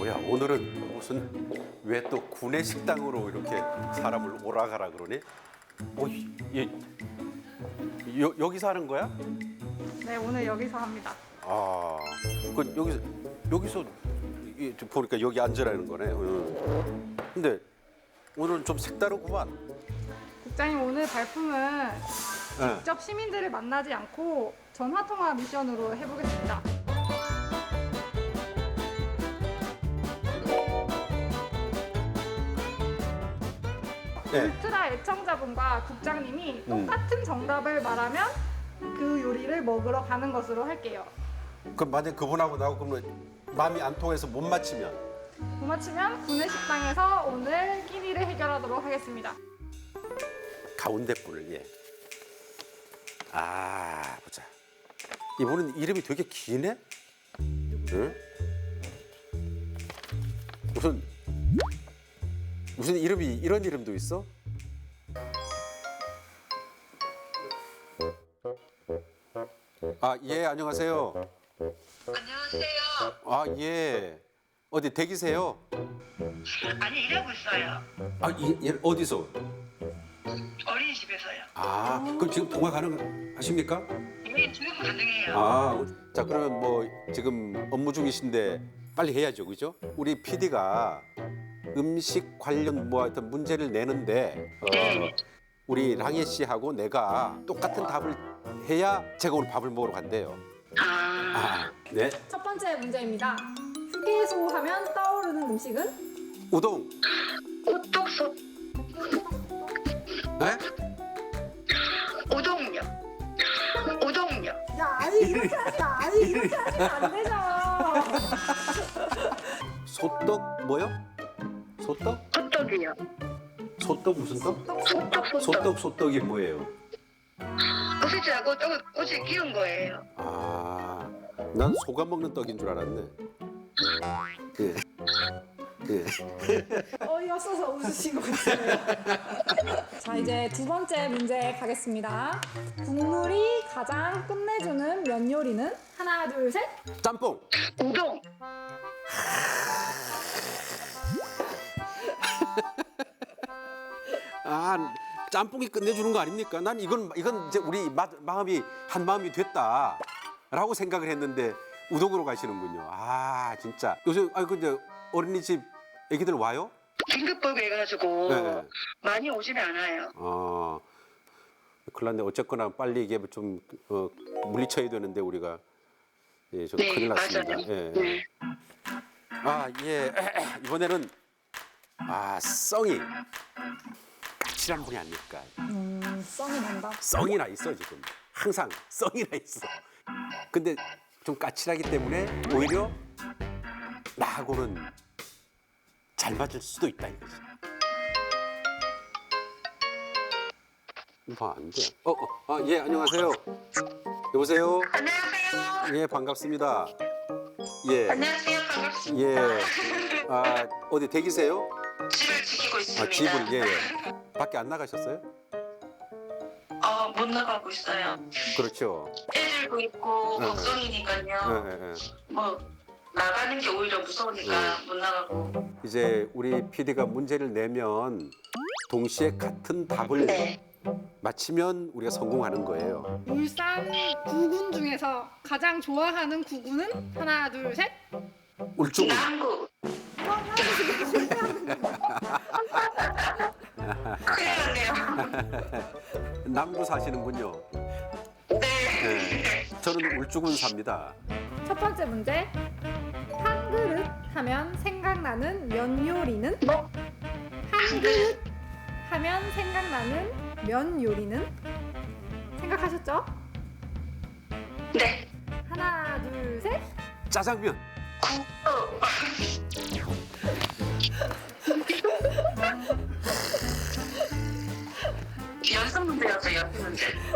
뭐야 오늘은 무슨 왜또 구내 식당으로 이렇게 사람을 오라가라 그러니? 어, 얘, 여, 여기서 하는 거야? 네, 오늘 여기서 합니다. 아, 그 여기서 여기서 이, 저 보니까 여기 앉으라는 거네. 응. 근데 오늘은 좀 색다르구만. 국장님 오늘 발품은 예. 직접 시민들을 만나지 않고 전화 통화 미션으로 해보겠습니다. 네. 울트라 애청자분과 국장님이 똑같은 정답을 말하면 그 요리를 먹으러 가는 것으로 할게요. 그럼 만약 그분하고 나하고 그러면 마음이 안 통해서 못 맞히면 못 맞히면 구내식당에서 오늘 끼니를 해결하도록 하겠습니다. 가운데 분을 예. 아 보자. 이분은 이름이 되게 기네. 응? 무슨 무슨 이름이 이런 이름도 있어? 아 예 안녕하세요. 안녕하세요. 아 예. 어디 대기세요? 아니 일하고 있어요. 아 이, 예, 어디서? 어린이집에서요. 아 그럼 지금 통화 가능하십니까? 네, 지금 가능해요. 아, 자 그러면 뭐 지금 업무 중이신데 빨리 해야죠, 그죠? 우리 PD가 음식 관련 뭐 하여튼 문제를 내는데 어, 네. 우리 랑혜 씨하고 내가 똑같은 답을 해야 제가 오늘 밥을 먹으러 간대요. 아, 아, 네. 첫 번째 문제입니다. 휴게소 하면 떠오르는 음식은? 우동. 오떡소 네? 우동요. 우동요. 야, 아니 이렇게 하지 마. 아니 이렇게 하시면 안 되잖아. 소떡 뭐요? 소떡? 호떡이요. 소떡 무슨 떡? 소떡 소떡. 소떡 소떡이 뭐예요? 소시지하고 떡을 꼬치 끼운 거예요. 아, 난 소가 먹는 떡인 줄 알았네. 그, 그. 어이없어서 웃으신 것 같아요. 자, 이제 두 번째 문제 가겠습니다. 국물이 가장 끝내주는 면 요리는? 하나, 둘, 셋. 짬뽕. 우동. 짬뽕이 끝내주는 거 아닙니까? 난 이건 이건 이제 우리 마, 마음이 한 마음이 됐다라고 생각을 했는데 우동으로 가시는군요. 아, 진짜. 요즘 아 근데 어린이집 애기들 와요? 긴급 보고해가지고 네. 많이 오지는 않아요. 어. 큰일 났네. 어쨌거나 빨리 이게 좀 어, 물리쳐야 되는데 우리가 예, 좀 네, 큰일 났습니다. 맞아요. 예. 네. 아, 예. 이번에는 아, 썽이 까칠한 분이 아닐까. 음, 썸이 난다. 썽이 나 있어 지금. 항상 썽이 나 있어. 근데 좀 까칠하기 때문에 오히려 나하고는 잘 맞을 수도 있다 이거지. 봐, 안 돼. 어, 어, 아, 예, 안녕하세요. 여보세요? 안녕하세요. 예, 반갑습니다. 예, 안녕하세요. 반갑습니다. 예. 아, 어디 대기세요? 집을 지키고 있습니다. 아, 집을, 예, 예. 밖에 안 나가셨어요? 어, 못 나가고 있어요. 그렇죠. 애들도 있고 네, 네. 걱정이니까요. 예, 예, 예. 뭐 나가는 게 오히려 무서우니까 못 나가고. 이제 우리 PD가 문제를 내면 동시에 같은 답을 네. 맞히면 우리가 성공하는 거예요. 울산 구군 중에서 가장 좋아하는 구군은? 하나, 둘, 셋. 울중. 남구. 큰일 났네요. 남부 사시는군요. 네. 네. 저는 울주군 삽니다. 첫 번째 문제. 한 그릇 하면 생각나는 면 요리는? 뭐? 한 그릇 하면 생각나는 면 요리는? 생각하셨죠? 네. 하나, 둘, 셋. 짜장면. 어.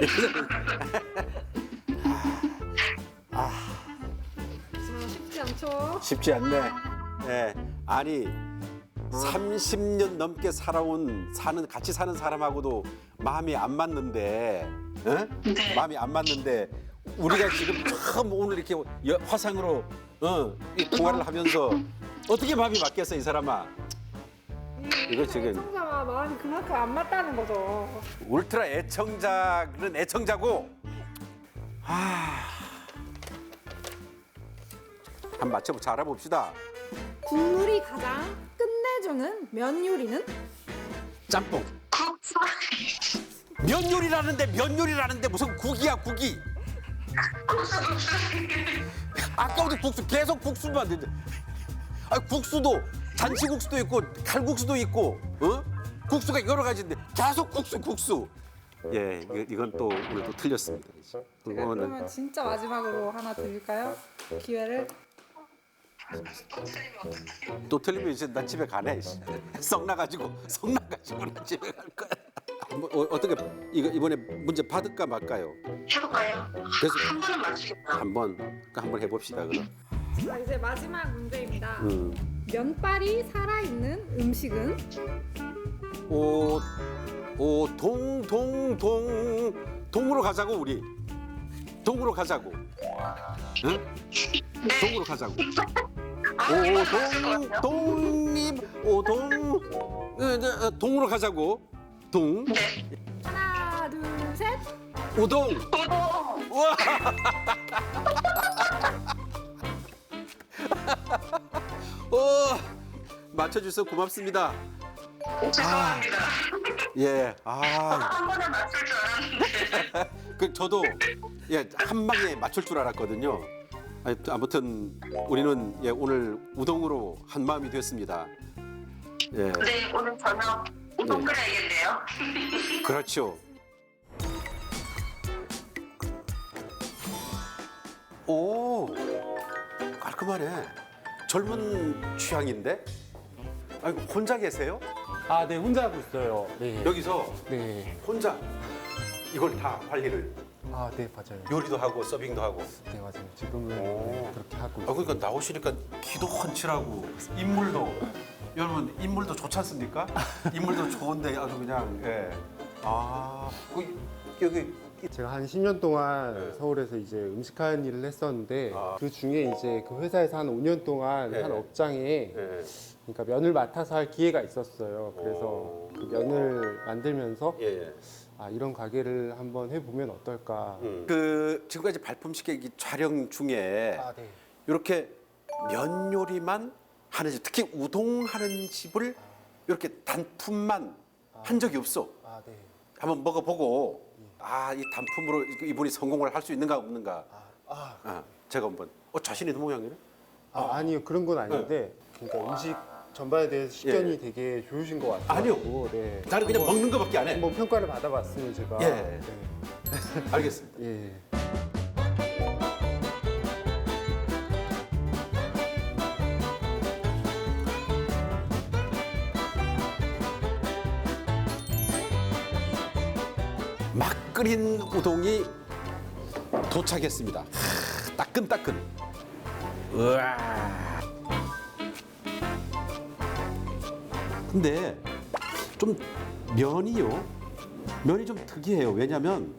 연습 문제. 자, 쉽지 않죠? 쉽지 않네. 네. 아니 30년 넘게 살아온 사는 같이 사는 사람하고도 마음이 안 맞는데, 어? 네. 마음이 안 맞는데 우리가 지금 처음 오늘 이렇게 여- 화상으로 어, 이 통화를 하면서 어떻게 마음이 바뀌었어 이 사람아? 이거 지금 와 마음이 그만큼 안 맞다는 거죠. 울트라 애청자는 애청자고. 아. 한번 맞춰보 자 알아봅시다. 국물이 가장 끝내주는 면 요리는 짬뽕. 국수. 면 요리라는데 면 요리라는데 무슨 국이야 국이? 국수 국수. 아까부터 국수 계속 국수만 되는데. 아 국수도 잔치국수도 있고 칼국수도 있고 어? 국수가 여러 가지인데 계속 국수 국수. 예, 이거- 이건 또 오늘 또 틀렸습니다. 이거는 그러면 진짜 마지막으로 하나 드릴까요? 기회를 또 틀리면 이제 나 집에 가네. 씨. 썩 나가지고 썩 나가지고 나 집에 갈 거야. 뭐, 어, 어떻게 이거 이번에 문제 받을까 말까요? 해볼까요? 그래서 한 번은 맞추겠다. 한번 한번 해봅시다 그럼. 자 이제 마지막 문제입니다. 음. 면발이 살아있는 음식은 오, 오, 동, 동, 동, 동으로 가자고 우리. 동으로 가자고. 응? 동으로 가자고. 아, 오, 동. 동립, 오, 동, 어, 저, 어, 동으로 가자고. 동, 네. 하나 둘 셋. 우동. 우와. 오, 맞춰주셔서 고맙습니다. 죄송합니다. 예, 아. 한 번에 맞출 줄 알았는데. 그 저도 예, 한 방에 맞출 줄 알았거든요. 아니, 아무튼 우리는 예, 오늘 우동으로 한 마음이 됐습니다. 예, 네, 오늘 저녁 우동 네. 끓여야겠네요. 그렇죠. 오, 깔끔하네. 젊은 취향인데? 아니, 혼자 계세요? 아, 네, 혼자 하고 있어요. 네. 여기서 네. 혼자 이걸 다 관리를 아, 네, 맞아요. 요리도 하고 서빙도 하고. 네, 맞아요. 지금은 오. 네, 그렇게 하고 아 있어요. 그러니까 나오시니까 키도 훤칠하고 인물도 여러분 인물도 좋지 않습니까? 인물도 좋은데 아주 그냥 예. 아 그, 여기 제가 한 10년 동안 네. 서울에서 이제 음식하는 일을 했었는데 아. 그 중에 이제 그 회사에서 한 5년 동안 네. 한 업장에 예. 그러니까 면을 맡아서 할 기회가 있었어요. 그래서 오. 그 면을 만들면서 예. 예. 아, 이런 가게를 한번 해보면 어떨까. 음. 그 지금까지 이 촬영 중에 아, 네. 이렇게 면 요리만 하는 집 특히 우동 하는 집을 이렇게 단품만 한 적이 없어. 아, 네. 한번 먹어보고 아 이 단품으로 이분이 성공을 할 수 있는가 없는가. 아, 아, 제가 한번 어 자신 있는 모양이네. 아, 아니요. 그런 건 아닌데 그러니까 음식 전반에 대해서 식견이 되게 좋으신 것 같아요. 예. 아니요. 네. 나는 그냥 한번- 먹는 거밖에 안 해. 한번 평가를 받아봤어요, 제가. 예. 네. 알겠습니다. 예. 끓인 우동이 도착했습니다. 하, 따끈따끈. 우와. 근데 좀 면이요. 면이 좀 특이해요. 왜냐면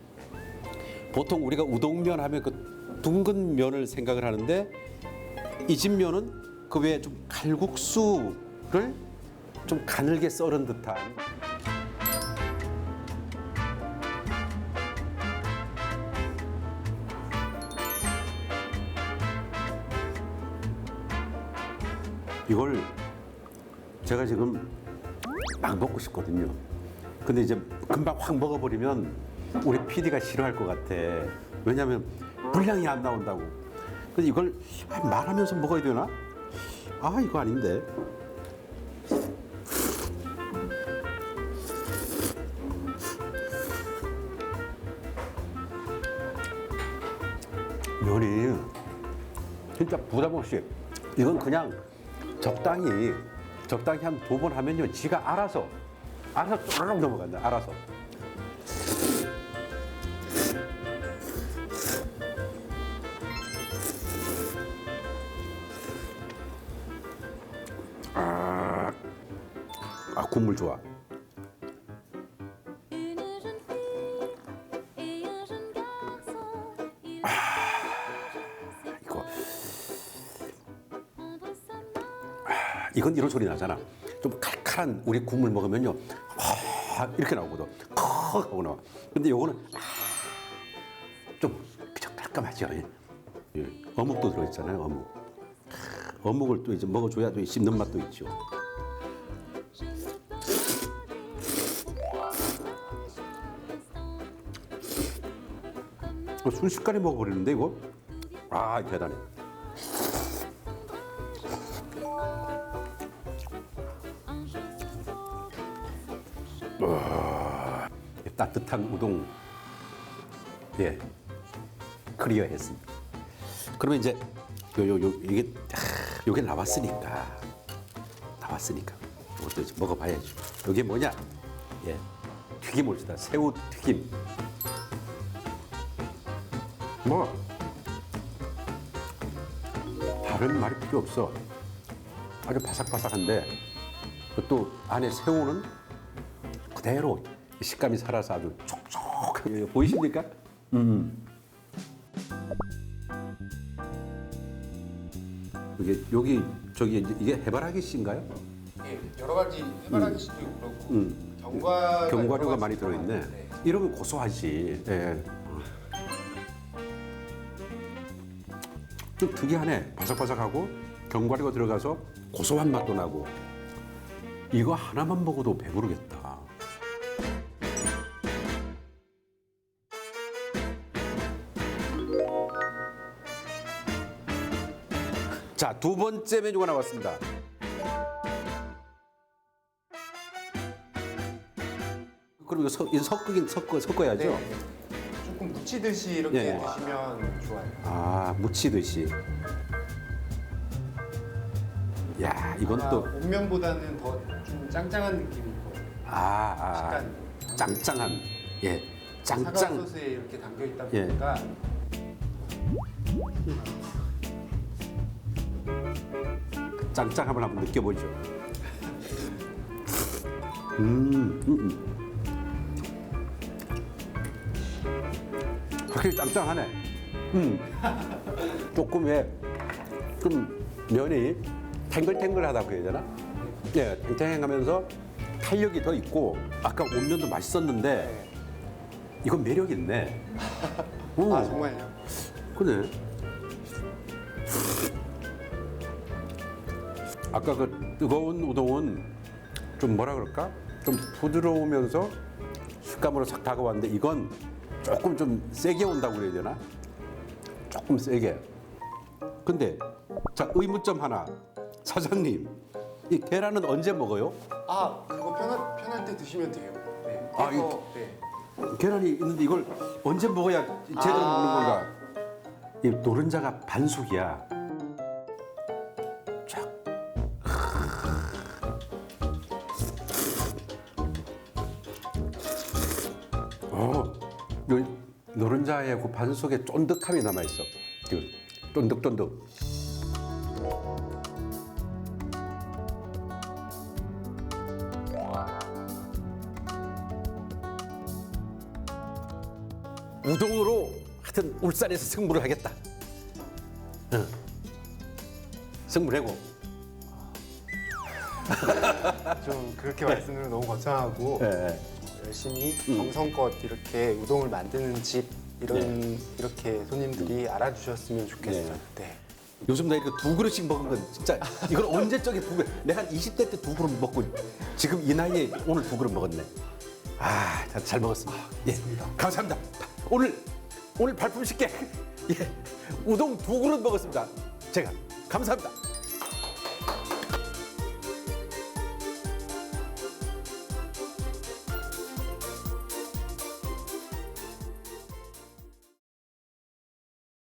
보통 우리가 우동면 하면 그 둥근 면을 생각을 하는데 이 집 면은 그 외에 좀 칼국수를 좀 가늘게 썰은 듯한 이걸 제가 지금 막 먹고 싶거든요. 근데 이제 금방 확 먹어버리면 우리 PD가 싫어할 것 같아. 왜냐하면 분량이 안 나온다고. 근데 이걸 말하면서 먹어야 되나? 아 이거 아닌데. 면이 진짜 부담 없이 이건 그냥 적당히 적당히 한 두 번 하면요 지가 알아서 알아서 쪼르륵 넘어간다 알아서. 아, 아 국물 좋아 이건 이런 소리 나잖아. 좀 칼칼한 우리 국물 먹으면요. 아, 이렇게 나오거든. 컥 하고 나와. 근데 요거는 아, 좀 그냥 깔끔하죠. 예. 예. 어묵도 들어있잖아요. 어묵. 아, 어묵을 또 이제 먹어줘야 또 씹는 맛도 있죠. 어, 순식간에 먹어버리는데 이거? 아 대단해. 따뜻한 우동 예 클리어했습니다. 그러면 이제 요 요 요 이게 아, 요게 나왔으니까 나왔으니까 이것도 이제 먹어봐야죠. 이게 뭐냐? 예 튀김 옳시다 새우 튀김. 뭐 다른 말이 필요 없어. 아주 바삭바삭한데 또 안에 새우는 그대로 식감이 살아서 아주 촉촉하게 보이십니까? 음. 이게 여기 저기 이제 이게 해바라기 씨인가요? 예, 여러 가지 해바라기 씨도 그렇고 음. 견과 견과류가 많이 들어있네. 이러면 고소하지. 예. 좀 특이하네. 바삭바삭하고 견과류가 들어가서 고소한 맛도 나고. 이거 하나만 먹어도 배부르겠다. 자, 두 번째 메뉴가 나왔습니다. 그럼 이거 섞, 이거 섞긴 섞어, 섞어야죠? 네. 조금 묻히듯이 이렇게 예. 드시면 좋아요. 아, 무치듯이. 야, 이건 아마 또, 온면보다는 더 좀 짱짱한 느낌일 거예요. 아, 아, 식감. 짱짱한, 예, 사과 짱짱. 소스에 이렇게 담겨 있다 예. 보니까 짱짱함을 한번 느껴보죠. 음, 음, 음. 확실히 짱짱하네. 음. 조금 왜, 좀 면이 탱글탱글하다고 해야 되나? 예, 탱탱하면서 탄력이 더 있고, 아까 온면도 맛있었는데, 이건 매력 있네. 오, 아 정말요. 그래. 아까 그 뜨거운 우동은 좀 뭐라 그럴까? 좀 부드러우면서 식감으로 싹 다가왔는데 이건 조금 좀 세게 온다고 그래야 되나? 조금 세게. 근데 자 의문점 하나. 사장님, 이 계란은 언제 먹어요? 아 그거 편할 편할 때 드시면 돼요. 네. 아, 그래서, 이거- 네. 계란이 있는데 이걸 언제 먹어야 제대로 아. 먹는 건가? 이 노른자가 반숙이야. 노른자의 그 반숙의 쫀득함이 남아 있어. 그 쫀득쫀득. 우동으로 하여튼 울산에서 승부를 하겠다. 응. 승부해고. 좀 그렇게 말씀드리면 너무 거창하고 예. 열심히 음. 정성껏 이렇게 우동을 만드는 집 이런 이렇게 손님들이 알아주셨으면 좋겠어요. 네. 요즘 나 이렇게 두 그릇씩 먹은 건 진짜 이걸 언제적에 두 그릇 내가 한 20대 때 두 그릇 먹고 지금 이 나이에 오늘 두 그릇 먹었네. 아, 잘- 잘 먹었습니다. 예, 감사합니다. 오늘 오늘 발품 쉽게 예, 우동 두 그릇 먹었습니다. 제가 감사합니다.